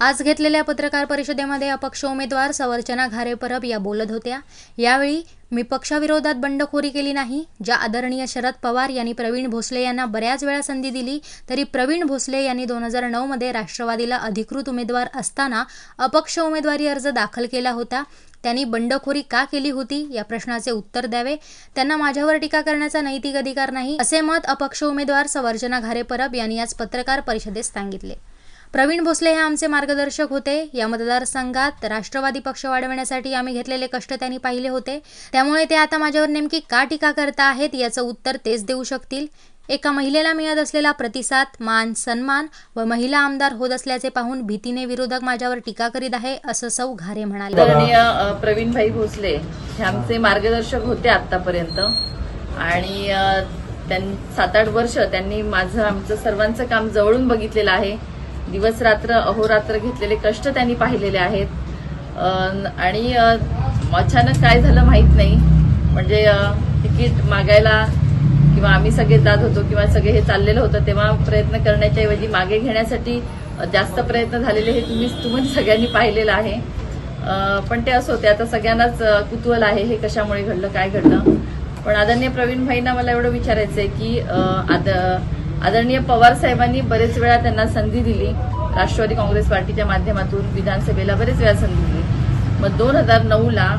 आज घेतलेल्या पत्रकार परिषदेमध्ये अपक्ष उमेदवार सवर्चना घारे परब या बोलत होत्या. यावेळी मी पक्षाविरोधात बंडखोरी केली नाही. ज्या आदरणीय शरद पवार यांनी प्रवीण भोसले यांना बऱ्याच वेळा संधी दिली तरी प्रवीण भोसले यांनी दोन हजार नऊमध्ये राष्ट्रवादीला अधिकृत उमेदवार असताना अपक्ष उमेदवारी अर्ज दाखल केला होता. त्यांनी बंडखोरी का केली होती या प्रश्नाचे उत्तर द्यावे. त्यांना माझ्यावर टीका करण्याचा नैतिक अधिकार नाही असे मत अपक्ष उमेदवार सवर्जना घारे परब यांनी आज पत्रकार परिषदेत सांगितले. प्रवीण भोसले हे आमचे मार्गदर्शक होते. या मतदारसंघात राष्ट्रवादी पक्ष वाढवण्यासाठी आम्ही घेतलेले कष्ट त्यांनी पाहिले होते. त्यामुळे ते आता माझ्यावर नेमकी का टीका करता आहेत याचं उत्तर तेच देऊ शकतील. एका महिलेला मिळत असलेला प्रतिसाद मान सन्मान व महिला आमदार होत असल्याचे पाहून भीतीने विरोधक माझ्यावर टीका करीत आहे असं सौ घारे म्हणाले. आदरणीय प्रवीणभाई भोसले हे आमचे मार्गदर्शक होते आतापर्यंत आणि सात आठ वर्ष त्यांनी माझं आमचं सर्वांचं काम जवळून बघितलेलं आहे. दिवस रात्र अहोरात्र घेतलेले कष्ट त्यांनी पाहिलेले आहेत. आणि अचानक काय झालं माहीत नाही. म्हणजे तिकीट मागायला किंवा आम्ही सगळे जात होतो किंवा सगळे हे चाललेलं होतं तेव्हा प्रयत्न करण्याच्या ऐवजी मागे घेण्यासाठी जास्त प्रयत्न झालेले हे तुम्ही तुम्ही सगळ्यांनी पाहिलेलं आहे. पण ते असं होते. आता सगळ्यांनाच कुतूहल आहे हे कशामुळे घडलं काय घडलं. पण आदरणीय प्रवीण भाईंना मला एवढं विचारायचं आहे की आद आदरणीय पवार साहेबांनी बरेच वेळा त्यांना संधी दिली. राष्ट्रवादी काँग्रेस पार्टीच्या माध्यमातून विधानसभेला बरेच वेळा संधी दिली. मग दोन हजार नऊला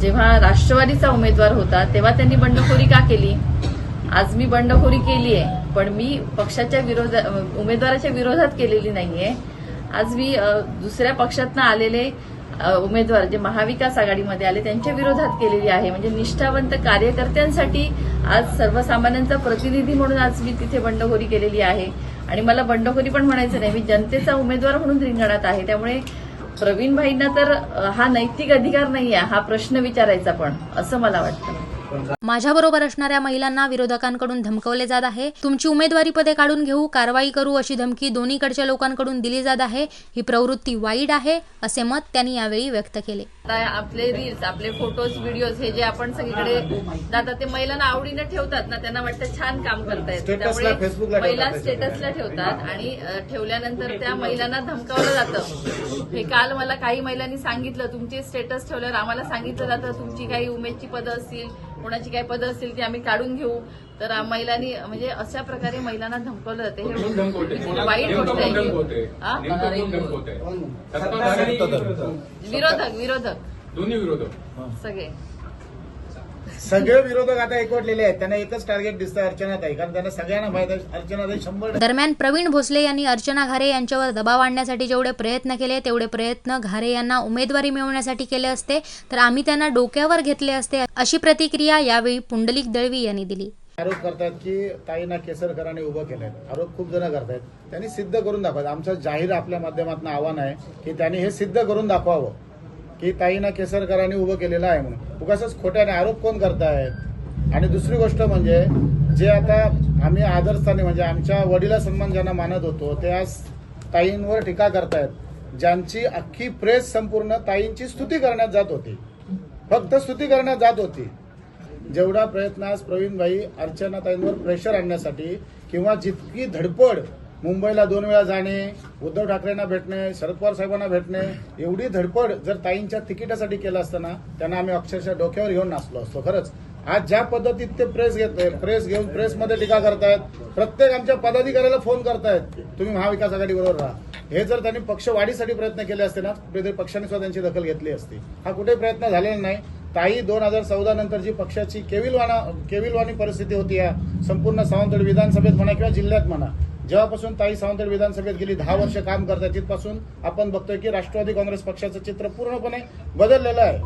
जेव्हा राष्ट्रवादीचा उमेदवार होता तेव्हा त्यांनी बंडखोरी का केली? आज मी बंडखोरी केली आहे पण मी पक्षाच्या विरोध उमेदवाराच्या विरोधात केलेली नाहीये. आज मी दुसऱ्या पक्षातनं आलेले उमेदवार जे महाविकास आघाडीमध्ये आले त्यांच्या विरोधात केलेली आहे. म्हणजे निष्ठावंत कार्यकर्त्यांसाठी आज सर्वसामान्यांचा प्रतिनिधी म्हणून आज मी तिथे बंडखोरी केलेली आहे. आणि मला बंडखोरी पण म्हणायचं नाही. मी जनतेचा उमेदवार म्हणून रिंगणात आहे. त्यामुळे प्रवीण भाईंना तर हा नैतिक अधिकार नाहीये. हा प्रश्न विचारायचा पण. असं मला वाटतं. माझ्याबरोबर असणाऱ्या महिलांना विरोधकांकडून धमकवले जात आहे. तुमची उमेदवारी पदे काढून घेऊ कारवाई करू अशी धमकी दोन्हीकडच्या लोकांकडून दिली जात आहे. ही प्रवृत्ती वाईट आहे असे मत त्यांनी यावेळी व्यक्त केले. आपले रील्स आपले फोटोज व्हिडिओज हे जे आपण सगळीकडे जातात ते महिलांना आवडीनं ठेवतात ना त्यांना वाटतं छान काम करतायत. फेसबुकला महिला स्टेटसला ठेवतात आणि ठेवल्यानंतर त्या महिलांना धमकावलं जातं. हे काल मला काही महिलांनी सांगितलं तुमचे स्टेटस ठेवल्यावर आम्हाला सांगितलं जातं तुमची काही उमेदची पदं असतील कोणाची काही पदं असतील ती आम्ही काढून घेऊ. तर महिलांनी म्हणजे अशा प्रकारे महिलांना धमकावलं जाते. हे धमकवते? वाईट गोष्ट? आहे. विरोधक विरोधक. दोन्ही विरोधक. सगळे. सगळे विरोधक आता एकवटलेले आहेत. त्यांना एकच टार्गेट दिसतं अर्चनाताई. कारण त्यांना सगळ्यांना माहीत आहे अर्चनाताई शंभर दरम्यान प्रवीण भोसले यांनी अर्चना घारे यांच्यावर दबाव आणण्यासाठी जेवढे प्रयत्न केले तेवढे प्रयत्न घारे यांना उमेदवारी मिळवण्यासाठी केले असते. तर आम्ही त्यांना डोक्यावर घेतले असते अशी प्रतिक्रिया यावेळी पुंडलिक दळवी यांनी दिली. आरोप करतात की ताईंना केसरकरांनी उभं केलंय. आरोप खूप जण करतायत. त्यांनी सिद्ध करून दाखवायचं. आमचं जाहीर आपल्या माध्यमातून आव्हान आहे की त्यांनी हे सिद्ध करून दाखवावं. की ताईंना केसरकरांनी उभं केलेलं आहे म्हणून. उगाच खोट्याने आरोप कोण करतायत? आणि दुसरी गोष्ट म्हणजे जे आता आम्ही आदरस्थानी म्हणजे आमच्या वडिला सन्मान ज्यांना मानत होतो ते आज ताईंवर टीका करतायत. ज्यांची अख्खी प्रेस संपूर्ण ताईंची स्तुती करण्यात जात होती. फक्त स्तुती करण्यात जात होती. जेवढा प्रयत्न आज प्रवीणभाई अर्चनाताईंवर प्रेशर आणण्यासाठी किंवा जितकी धडपड मुंबईला दोन वेळा जाणे उद्धव ठाकरेंना भेटणे शरद पवार साहेबांना भेटणे एवढी धडपड जर ताईंच्या तिकिटासाठी केलं असताना त्यांना आम्ही अक्षरशः डोक्यावर घेऊन नाचलो असतो खरंच. आज ज्या पद्धतीत ते प्रेस घेत प्रेस घेऊन प्रेसमध्ये टीका करतायत प्रत्येक आमच्या पदाधिकाऱ्याला फोन करतायत तुम्ही महाविकास आघाडीबरोबर राहा. हे जर त्यांनी पक्ष वाढीसाठी प्रयत्न केले असते ना कुठेतरी पक्षाने सुद्धा त्यांची दखल घेतली असती. हा कुठे प्रयत्न झालेला नाही. ताई दोन हजार चौदा नंतर जी पक्षाची केविलवाना केविलवाणी परिस्थिती होती या संपूर्ण सावंतवाडी विधानसभेत म्हणा किंवा जिल्ह्यात म्हणा जेव्हापासून ताई सावंतवाडी विधानसभेत गेली दहा वर्ष काम करतात तिथपासून आपण बघतोय की राष्ट्रवादी काँग्रेस पक्षाचं चित्र पूर्णपणे बदललेलं आहे.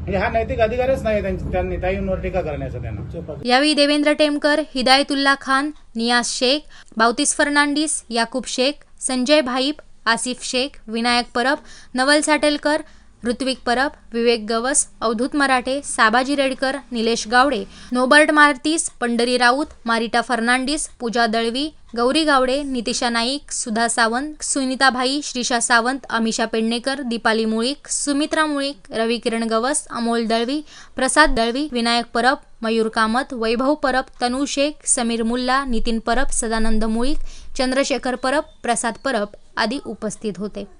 म्हणजे हा नैतिक अधिकारच नाही त्यांनी ताईंवर टीका करण्याचा त्यांना. यावेळी देवेंद्र टेमकर हिदायतुल्ला खान नियाज शेख बावतीस फर्नांडिस याकूब शेख संजय भाईप आसिफ शेख विनायक परब नवल साटेलकर ऋत्विक परब विवेक गवस अवधूत मराठे साबाजी रेडकर निलेश गावडे नोबर्ट मार्तीस पंढरी राऊत मारिटा फर्नांडिस पूजा दळवी गौरी गावडे नितिशा नाईक सुधा सावंत सुनीताभाई श्रीषा सावंत अमिषा पेडणेकर दीपाली मुळीक सुमित्रा मुळीक रवी किरण गवस अमोल दळवी प्रसाद दळवी विनायक परब मयूर कामत वैभव परब तनू शेख समीर मुल्ला नितीन परब सदानंद मुळीक चंद्रशेखर परब प्रसाद परब आदी उपस्थित होते.